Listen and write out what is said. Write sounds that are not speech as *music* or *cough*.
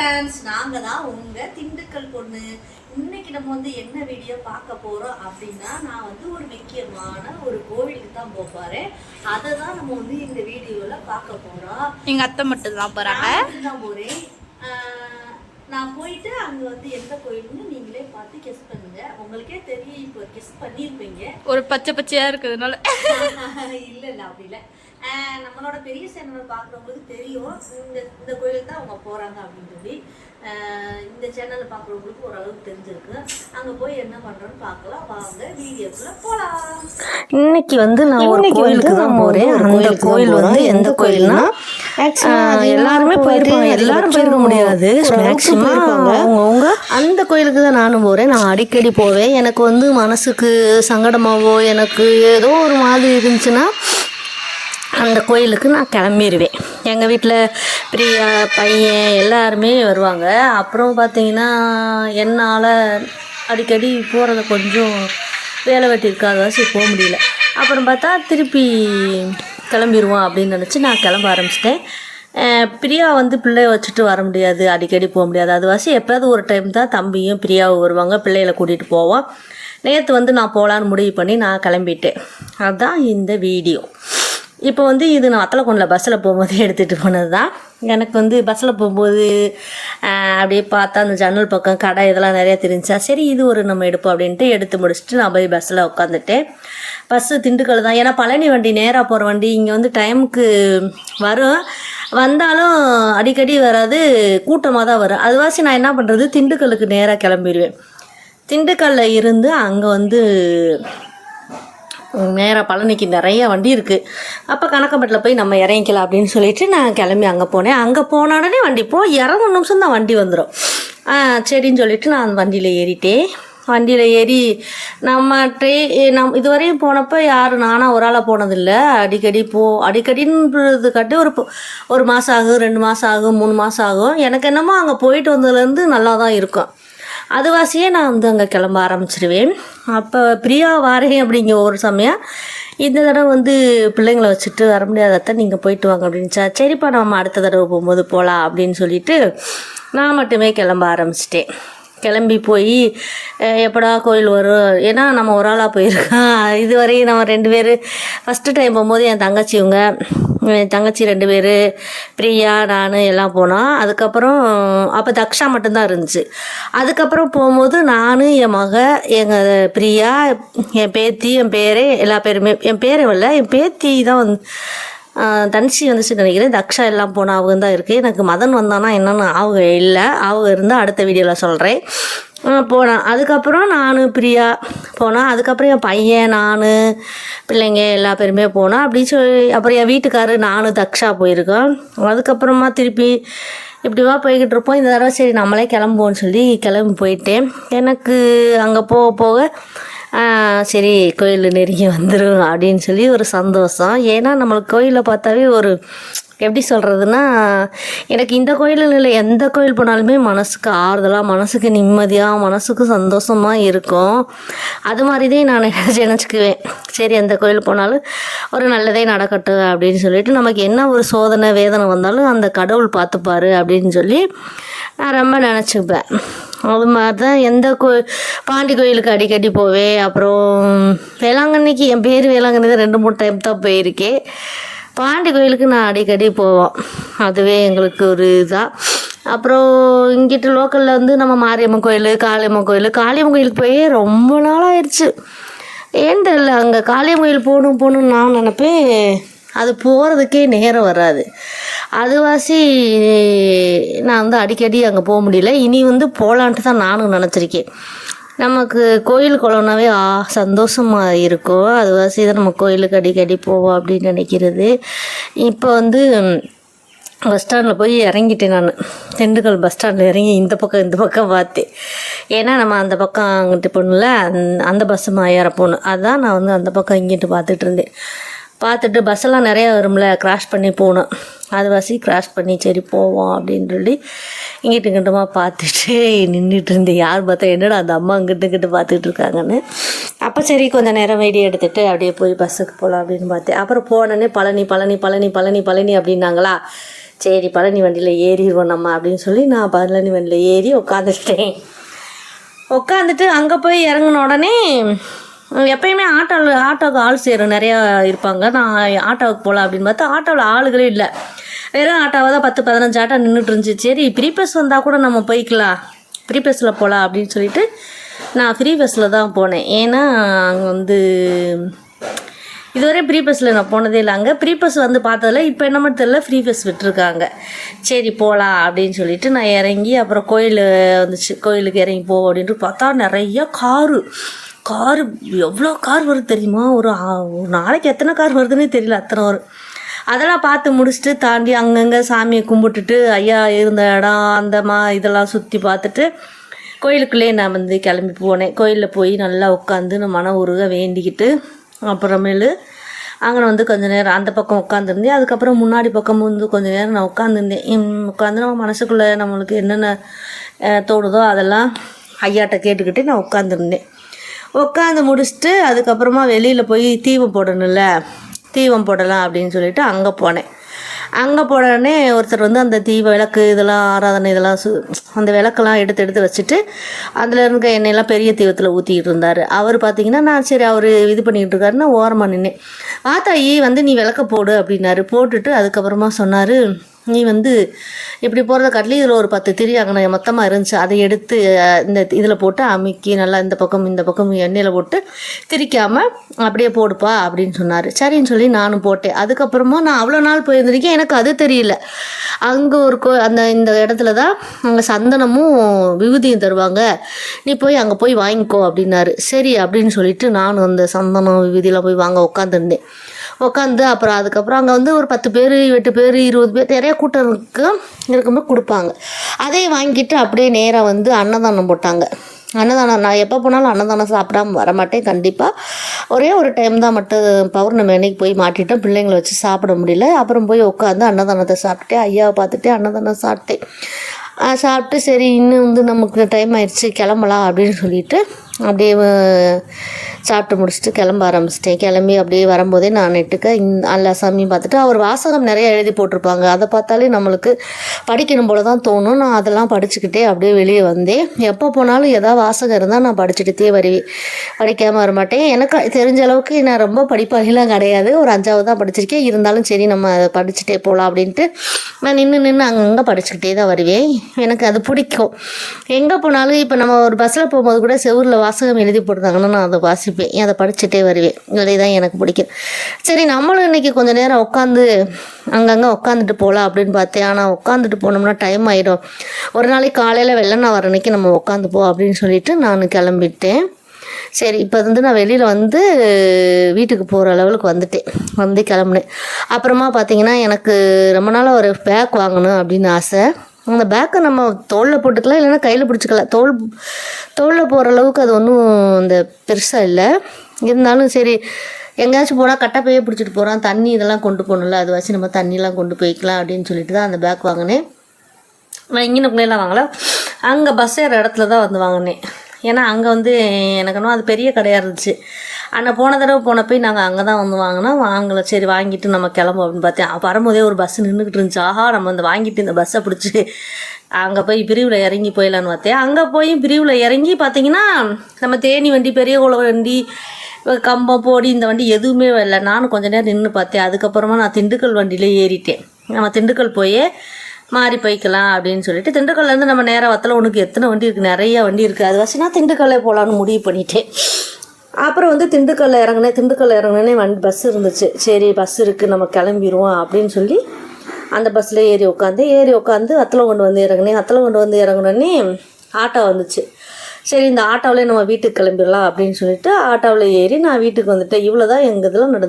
Friends நாங்க தான் உங்க திண்டுக்கல் பொண்ணு. இன்னைக்கு நம்ம வந்து என்ன வீடியோ பார்க்க போறோம் அப்படின்னா நான் வந்து ஒரு முக்கியமான ஒரு கோவிலுக்கு தான் போறேன். அதை தான் நம்ம வந்து இந்த வீடியோல பார்க்க போறோம். எங்க அத்தை மட்டும் தான் மட்டும்தான் போறேன். ஆஹ் நான் போயிட்டு அங்க வந்து எந்த கோயில்னு நீங்களே பார்த்து கெஸ் பண்ணுங்க. உங்களுக்கே தெரியும் இப்போ கெஸ் பண்ணியிருப்பீங்க. ஒரு பச்சை பச்சையா இருக்கிறதுனால. *laughs* இல்ல இல்ல அப்படி இல்ல. நம்மளோட பெரிய சேனல் பாக்குறவங்களுக்கு தெரியும். இந்த இந்த கோயிலுக்கு தான் அவங்க போறாங்க அப்படின்னு சொல்லி. இந்த சேனல் பாக்குறவங்களுக்கு ஓரளவுக்கு தெரிஞ்சிருக்கு. அங்க போய் என்ன பண்றோம்னு பார்க்கலாம். வாங்க வீடியோக்குள்ள போலாம். இன்னைக்கு வந்து நான் ஒரு கோயிலுக்கு தான் போறேன். அந்த கோயில் வந்து எந்த கோயில்னா எல்லாருமே போயிருப்பாங்க. எல்லாரும் போயிருக்க முடியாது. மேக்சிமம் அவங்கவுங்க. அந்த கோயிலுக்கு தான் நானும் போறேன். நான் அடிக்கடி போவேன். எனக்கு வந்து மனசுக்கு சங்கடமாவோ எனக்கு ஏதோ ஒரு மாதிரி இருந்துச்சுன்னா அந்த கோயிலுக்கு நான் கிளம்பிடுவேன் எங்கள் வீட்டில் பிரியா பையன் எல்லாருமே வருவாங்க. அப்புறம் பார்த்தீங்கன்னா என்னால் அடிக்கடி போகிறத கொஞ்சம் வேலை வெட்டி இருக்காத சரி போக முடியல. அப்புறம் பார்த்தா திருப்பி கிளம்பிடுவோம் அப்படின்னு நினச்சி நான் கிளம்ப ஆரம்பிச்சிட்டேன். பிரியா வந்து பிள்ளைய வச்சுட்டு வர முடியாது அடிக்கடி போக முடியாது. அதுவாசி எப்போயாவது ஒரு டைம் தான் தம்பியும் பிரியாவும் வருவாங்க பிள்ளைகளை கூட்டிகிட்டு போவோம். நேற்று வந்து நான் போகலான்னு முடிவு பண்ணி நான் கிளம்பிட்டேன். அதுதான் இந்த வீடியோ. இப்போ வந்து இது நான் அத்தலைக்கொண்டில் பஸ்ஸில் போகும்போது எடுத்துகிட்டு போனது தான் எனக்கு வந்து பஸ்ஸில் போகும்போது அப்படியே பார்த்தா அந்த ஜன்னல் பக்கம் கடை இதெல்லாம் நிறையா தெரிஞ்சா சரி இது ஒரு நம்ம எடுப்போம் அப்படின்ட்டு எடுத்து முடிச்சுட்டு நான் போய் பஸ்ஸில் உட்காந்துட்டேன். பஸ்ஸு திண்டுக்கல் தான். ஏன்னா பழனி வண்டி நேராக போகிற வண்டி இங்கே வந்து டைமுக்கு வரும். வந்தாலும் அடிக்கடி வராது கூட்டமாக தான் வரும். அதுவாசி நான் என்ன பண்ணுறது திண்டுக்கல்லுக்கு நேராக கிளம்பிடுவேன். திண்டுக்கல்லில் இருந்து அங்கே வந்து நேராக பழனிக்கு நிறைய வண்டி இருக்குது அப்போ கணக்கம்பட்டில் போய் நம்ம இறங்கிக்கலாம் அப்படின்னு சொல்லிட்டு நான் கிளம்பி அங்கே போனேன். அங்கே போன உடனே வண்டி போ இறங்கும் நிமிஷம் தான் வண்டி வந்துடும் சரின்னு சொல்லிட்டு நான் வண்டியில் ஏறிட்டேன். வண்டியில் ஏறி நம்ம ட்ரெயின் நம் இதுவரையும் போனப்போ யாரும் நானாக ஒரு ஆளாக போனதில்லை. அடிக்கடி போ அடிக்கடின்றது கட்டி ஒரு ஒரு மாதம் ஆகும் ரெண்டு மாதம் ஆகும் மூணு மாதம் ஆகும். எனக்கு என்னமோ அங்கே போயிட்டு வந்ததுலேருந்து நல்லா தான் இருக்கும். அதுவாசியே நான் வந்து அங்கே கிளம்ப ஆரம்பிச்சிருவேன். அப்போ பிரியா வாரேன் அப்படிங்க ஒரு சமயம் இந்த தடவை வந்து பிள்ளைங்களை வச்சுட்டு வர முடியாதத்த நீங்கள் போயிட்டு வாங்க அப்படின்ச்சா சரிப்பா நம்ம அடுத்த தடவை போகும்போது போகலாம் அப்படின்னு சொல்லிட்டு நான் மட்டுமே கிளம்ப ஆரம்பிச்சிட்டேன். கிளம்பி போய் எப்படா கோயில் வரும்? ஏன்னா நம்ம ஒரு ஆளாக போயிருக்கோம். இதுவரையும் நம்ம ரெண்டு பேர் ஃபஸ்ட்டு டைம் போகும்போது என் தங்கச்சி இவங்க தங்கச்சி ரெண்டு பேர் பிரியா நான் எல்லாம் போனோம். அதுக்கப்புறம் அப்போ தக்ஷா மட்டும்தான் இருந்துச்சு. அதுக்கப்புறம் போகும்போது நான் என் மக எங்கள் பிரியா என் பேத்தி என் பேரே எல்லா பேருமே என் பேரே இல்லை என் பேத்தி தான் வந்து தனிச்சி வந்துச்சு நினைக்கிறேன். தக்ஷா எல்லாம் போன அவங்க தான் இருக்குது எனக்கு மதன் வந்தானா என்னென்னு அவங்க இல்லை. அவங்க இருந்தால் அடுத்த வீடியோவில் சொல்கிறேன் போனேன். அதுக்கப்புறம் நான் பிரியா போனேன். அதுக்கப்புறம் என் பையன் நான் பிள்ளைங்க எல்லா பேருமே போனோம் அப்படி சொல்லி அப்புறம் என் வீட்டுக்காரர் நானும் தக்ஷா போயிருக்கோம். அதுக்கப்புறமா திருப்பி இப்படிவா போய்கிட்டு இருப்போம். இந்த தடவை சரி நம்மளே கிளம்புவோன்னு சொல்லி கிளம்பி போயிட்டேன். எனக்கு அங்கே போக போக சரி கோயில் நெருங்கி வந்துடும் அப்படின்னு சொல்லி ஒரு சந்தோஷம். ஏன்னா நம்மளுக்கு கோயிலை பார்த்தாவே ஒரு எப்படி சொல்கிறதுனா எனக்கு இந்த கோயிலில் இல்லை எந்த கோயில் போனாலுமே மனசுக்கு ஆறுதலாக மனசுக்கு நிம்மதியாக மனசுக்கு சந்தோஷமாக இருக்கும். அது மாதிரி தான் நான் *laughs* நினச்சிக்குவேன் சரி எந்த கோயில் போனாலும் ஒரு நல்லதே நடக்கட்டும் அப்படின்னு சொல்லிட்டு நமக்கு என்ன ஒரு சோதனை வேதனை வந்தாலும் அந்த கடவுள் பார்த்துப்பாரு அப்படின்னு சொல்லி நான் ரொம்ப நினச்சிப்பேன். அது மாதிரி தான் எந்த கோ பாண்டி கோயிலுக்கு அடிக்கடி போவேன். அப்புறம் வேளாங்கண்ணிக்கு என் பேர் வேளாங்கண்ணி தான் ரெண்டு மூணு டைம் தான் போயிருக்கேன். பாண்டி கோயிலுக்கு நான் அடிக்கடி போவோம். அதுவே எங்களுக்கு ஒரு இதாக அப்புறம் இங்கிட்ட லோக்கலில் வந்து நம்ம மாரியம்மன் கோயில் காளியம்மன் கோயில் காளியம்மன் கோயிலுக்கு போய் ரொம்ப நாள் ஆயிடுச்சு ஏன் தெரியல அங்கே காளியம்மன் கோயில் போகணும் போகணும்னு நான் நினப்பேன். அது போகிறதுக்கே நேரம் வராது. அதுவாசி நான் வந்து அடிக்கடி அங்கே போக முடியல. இனி வந்து போகலான்ட்டு தான் நானும் நினச்சிருக்கேன். நமக்கு கோயில் குளம்னாவே ஆ சந்தோஷமாக இருக்கும். அதுவாசி தான் நம்ம கோயிலுக்கு அடிக்கடி போவோம் அப்படின்னு நினைக்கிறது. இப்போ வந்து பஸ் ஸ்டாண்டில் போய் இறங்கிட்டேன் நான். திண்டுக்கல் பஸ் ஸ்டாண்டில் இறங்கி இந்த பக்கம் இந்த பக்கம் பார்த்தேன். ஏன்னா நம்ம அந்த பக்கம் அங்கிட்டு போகணும்ல. அந் அந்த பஸ்ஸு ஏற போகணும் அதான் நான் வந்து அந்த பக்கம் இங்கிட்டு பார்த்துட்டு இருந்தேன். பார்த்துட்டு பஸ்ஸெல்லாம் நிறையா வரும்ல க்ராஷ் பண்ணி போகணும் அது வசி க்ராஷ் பண்ணி சரி போவோம் அப்படின்னு சொல்லி இங்கிட்டு இங்கிட்டுமா பார்த்துட்டு நின்றுட்டு இருந்தேன் யார் பார்த்தா என்னடா அந்த அம்மா இங்கிட்டு இங்கிட்டு பார்த்துட்டு இருக்காங்கன்னு. அப்போ சரி கொஞ்சம் நேரம் வெடி எடுத்துகிட்டு அப்படியே போய் பஸ்ஸுக்கு போகலாம் அப்படின்னு பார்த்தேன். அப்புறம் போனோடனே பழனி பழனி பழனி பழனி பழனி அப்படின்னாங்களா? சரி பழனி வண்டியில் ஏறிடுவோம் நம்ம அப்படின்னு சொல்லி நான் பழனி வண்டியில் ஏறி உட்காந்துட்டேன். உட்காந்துட்டு அங்கே போய் இறங்கின உடனே எப்பயுமே ஆட்டோவில் ஆட்டோவுக்கு ஆள் சேரும் நிறையா இருப்பாங்க. நான் ஆட்டோவுக்கு போகலாம் அப்படின்னு பார்த்தா ஆட்டோவில் ஆளுகளே இல்லை. வெறும் ஆட்டோவாக தான் பத்து பதினஞ்சு ஆட்டோ நின்றுட்டு இருந்துச்சு. சரி ஃப்ரீ பஸ் வந்தால் கூட நம்ம போய்க்கலாம். ஃப்ரீ பஸ்ஸில் போகலாம் அப்படின்னு சொல்லிட்டு நான் ஃப்ரீ பஸ்ஸில் தான் போனேன். ஏன்னா அங்கே வந்து இதுவரை ப்ரீ பஸ்ஸில் நான் போனதே இல்லை. அங்கே ப்ரீ பஸ் வந்து பார்த்ததில்ல இப்போ என்ன மட்டும் தெரியல ஃப்ரீ பஸ் விட்டுருக்காங்க. சரி போகலாம் அப்படின்னு சொல்லிட்டு நான் இறங்கி அப்புறம் கோயில் வந்துச்சு. கோயிலுக்கு இறங்கி போ அப்படின்ட்டு பார்த்தா நிறையா காரு. காரு எவ்வளோ கார் வருது தெரியுமா? ஒரு ஒரு நாளைக்கு எத்தனை கார் வருதுன்னே தெரியல அத்தனை வரும் அதெல்லாம் பார்த்து முடிச்சுட்டு தாண்டி அங்கங்கே சாமியை கும்பிட்டுட்டு ஐயா இருந்த இடம் அந்த மா இதெல்லாம் சுற்றி பார்த்துட்டு கோயிலுக்குள்ளேயே நான் வந்து கிளம்பி போனேன். கோயிலில் போய் நல்லா உட்காந்து நான் மன உருக வேண்டிக்கிட்டு அப்புறமேலு அங்கே வந்து கொஞ்ச நேரம் அந்த பக்கம் உட்காந்துருந்தேன் அதுக்கப்புறம் முன்னாடி பக்கம் வந்து கொஞ்ச நேரம் நான் உட்காந்துருந்தேன் உட்காந்து நம்ம மனசுக்குள்ளே நம்மளுக்கு என்னென்ன தோணுதோ அதெல்லாம் ஐயாட்ட கேட்டுக்கிட்டு நான் உட்காந்துருந்தேன் உட்காந்து முடிச்சுட்டு அதுக்கப்புறமா வெளியில் போய் தீபம் போடணும்ல தீபம் போடலாம் அப்படின்னு சொல்லிட்டு அங்கே போனேன். அங்கே போனோடனே ஒருத்தர் வந்து அந்த தீப விளக்கு இதெல்லாம் ஆராதனை இதெல்லாம் சு அந்த விளக்கெல்லாம் எடுத்து எடுத்து வச்சுட்டு அதில் இருக்க எண்ணெயெல்லாம் பெரிய தீபத்தில் ஊற்றிக்கிட்டு இருந்தார். அவர் பார்த்தீங்கன்னா நான் சரி அவர் இது பண்ணிக்கிட்டு இருக்காருன்னு ஓரமாக நின்னேன். ஆத்தாயி வந்து நீ விளக்க போடு அப்படின்னாரு. போட்டுட்டு அதுக்கப்புறமா சொன்னார் நீ வந்து இப்படி போகிறத காட்டிலும் இதில் ஒரு பத்து திரி அங்கே மொத்தமாக இருந்துச்சு. அதை எடுத்து இந்த இதில் போட்டு அமுக்கி நல்லா இந்த பக்கம் இந்த பக்கம் எண்ணெயில் போட்டு திரிக்காமல் அப்படியே போடுப்பா அப்படின்னு சொன்னார். சரின்னு சொல்லி நானும் போட்டேன். அதுக்கப்புறமா நான் அவ்வளோ நாள் போயிருந்திருக்கேன். எனக்கு அது தெரியல. அங்கே ஒரு கோ அந்த இந்த இடத்துல தான் அங்கே சந்தனமும் விபூதியும் தருவாங்க. நீ போய் அங்கே போய் வாங்கிக்கோ அப்படின்னாரு. சரி அப்படின்னு சொல்லிட்டு நானும் அந்த சந்தனம் விபூதியெலாம் போய் வாங்க உட்காந்துருந்தேன் உட்காந்து அப்புறம் அதுக்கப்புறம் அங்கே வந்து ஒரு பத்து பேர் எட்டு பேர் இருபது பேர் நிறைய கூட்டம் இருக்கு இருக்கும்போது கொடுப்பாங்க. அதை வாங்கிட்டு அப்படியே நேராக வந்து அன்னதானம் போட்டாங்க. அன்னதானம் நான் எப்போ போனாலும் அன்னதானம் சாப்பிடாம வரமாட்டேன் கண்டிப்பாக ஒரே ஒரு டைம் தான் மட்டும் பௌர்ணமி அன்னைக்கு போய் மாட்டிட்டோம். பிள்ளைங்களை வச்சு சாப்பிட முடியல. அப்புறம் போய் உட்காந்து அன்னதானத்தை சாப்பிட்டுட்டு ஐயாவை பார்த்துட்டு அன்னதானம் சாப்பிட்டேன். சாப்பிட்டு சரி இன்னும் வந்து நமக்கு டைம் ஆயிடுச்சு கிளம்பலாம் அப்படின்னு சொல்லிட்டு அப்படியே சாப்பிட்டு முடிச்சுட்டு கிளம்ப ஆரம்பிச்சிட்டேன். கிளம்பி அப்படியே வரும்போதே நான் நெட்டுக்க இந்த எல்லா சாமியும் பார்த்துட்டு அவர் வாசகம் நிறைய எழுதி போட்டிருப்பாங்க. அதை பார்த்தாலே நம்மளுக்கு படிக்கணும் போல தான் தோணும். நான் அதெல்லாம் படிச்சுக்கிட்டே அப்படியே வெளியே வந்தேன். எப்போ போனாலும் எதாவது வாசகம் இருந்தால் நான் படிச்சுக்கிட்டே வருவேன் படிக்காமல் வரமாட்டேன். எனக்கு தெரிஞ்ச அளவுக்கு நான் ரொம்ப படிப்பாளிலாம் கிடையாது. ஒரு அஞ்சாவது தான் படிச்சிருக்கேன். இருந்தாலும் சரி நம்ம அதை படிச்சுட்டே போகலாம் அப்படின்ட்டு நான் நின்று நின்று அங்கங்கே படிச்சுக்கிட்டே தான் வருவேன். எனக்கு அது பிடிக்கும். எங்கே போனாலும் இப்போ நம்ம ஒரு பஸ்ஸில் போகும்போது கூட செவுரில் வாசகம் எழுதி போட்டிருந்தாங்கன்னா நான் அதை வாசிப்பேன். அதை படிச்சுட்டே வருவேன். இதே தான் எனக்கு பிடிக்கும். சரி நம்மளும் இன்றைக்கி கொஞ்சம் நேரம் உட்காந்து அங்கங்கே உட்காந்துட்டு போகலாம் அப்படின்னு பார்த்தேன். ஆனால் உட்காந்துட்டு போனோம்னா டைம் ஆகிடும் ஒரு நாளைக்கு காலையில் வெள்ளனா வர அன்னைக்கு நம்ம உட்காந்து போ அப்படின்னு சொல்லிட்டு நான் கிளம்பிட்டேன். சரி இப்போ வந்து நான் வெளியில் வந்து வீட்டுக்கு போகிற லெவலுக்கு வந்துட்டேன். வந்து கிளம்புனேன். அப்புறமா பார்த்தீங்கன்னா எனக்கு ரொம்ப நாளாக ஒரு பேக் வாங்கணும் அப்படின்னு ஆசை. அந்த பேக்கை நம்ம தோளில் போட்டுக்கலாம் இல்லைன்னா கையில் பிடிச்சிக்கலாம். தோல் தோளில் போகிற அளவுக்கு அது ஒன்றும் அந்த பெருசாக இல்லை. இருந்தாலும் சரி எங்கேயாச்சும் போனால் கட்டப்பையே பிடிச்சிட்டு போகிறான் தண்ணி இதெல்லாம் கொண்டு போகணும்ல அது வச்சு நம்ம தண்ணிலாம் கொண்டு போய்க்கலாம் அப்படின்னு சொல்லிட்டு தான் அந்த பேக் வாங்கினேன். நான் பிள்ளையெல்லாம் வாங்கலாம் அங்கே பஸ் ஏற இடத்துல தான் வந்து வாங்கினேன். ஏன்னா அங்கே வந்து எனக்குன்னா அது பெரிய கடையாக இருந்துச்சு. ஆனால் போன தடவை போன போய் நாங்கள் அங்கே தான் வந்து வாங்கினோம். வாங்கலை. சரி வாங்கிட்டு நம்ம கிளம்பும் அப்படின்னு பார்த்தேன். வரும்போதே ஒரு பஸ் நின்றுக்கிட்டு இருந்துச்சு. ஆஹா நம்ம வந்து வாங்கிட்டு இந்த பஸ்ஸை பிடிச்சி அங்கே போய் பிரிவில் இறங்கி போயிடலான்னு பார்த்தேன். அங்கே போய் பிரிவில் இறங்கி பார்த்தீங்கன்னா நம்ம தேனி வண்டி பெரிய குளம் வண்டி கம்பம் போடி இந்த வண்டி எதுவுமே இல்லை நானும் கொஞ்ச நேரம் நின்று பார்த்தேன். அதுக்கப்புறமா நான் திண்டுக்கல் வண்டியிலே ஏறிட்டேன். நம்ம திண்டுக்கல் போய் மாறி போய்க்கலாம் அப்படின்னு சொல்லிட்டு திண்டுக்கல்லேருந்து நம்ம நேராக வத்தல உனக்கு எத்தனை வண்டி இருக்குது நிறைய வண்டி இருக்குது அது வச்சு நான் திண்டுக்கல்லே போகலான்னு முடிவு பண்ணிட்டேன். அப்புறம் வந்து திண்டுக்கல்ல இறங்கினேன். திண்டுக்கல்ல இறங்கினே வண்டி பஸ் இருந்துச்சு. சரி பஸ் இருக்குது நம்ம கிளம்பிடுவோம் அப்படின்னு சொல்லி அந்த பஸ்ஸில் ஏறி உட்காந்து ஏறி உட்காந்து வத்தலை கொண்டு வந்து இறங்கினேன். வத்தலை கொண்டு வந்து இறங்கினோடனே ஆட்டோ வந்துச்சு. சரி இந்த ஆட்டோவிலே நம்ம வீட்டுக்கு கிளம்பிடலாம் அப்படின்னு சொல்லிட்டு ஆட்டோவில் ஏறி நான் வீட்டுக்கு வந்துட்டேன். இவ்வளோ தான் எங்கள் இதில் நடந்து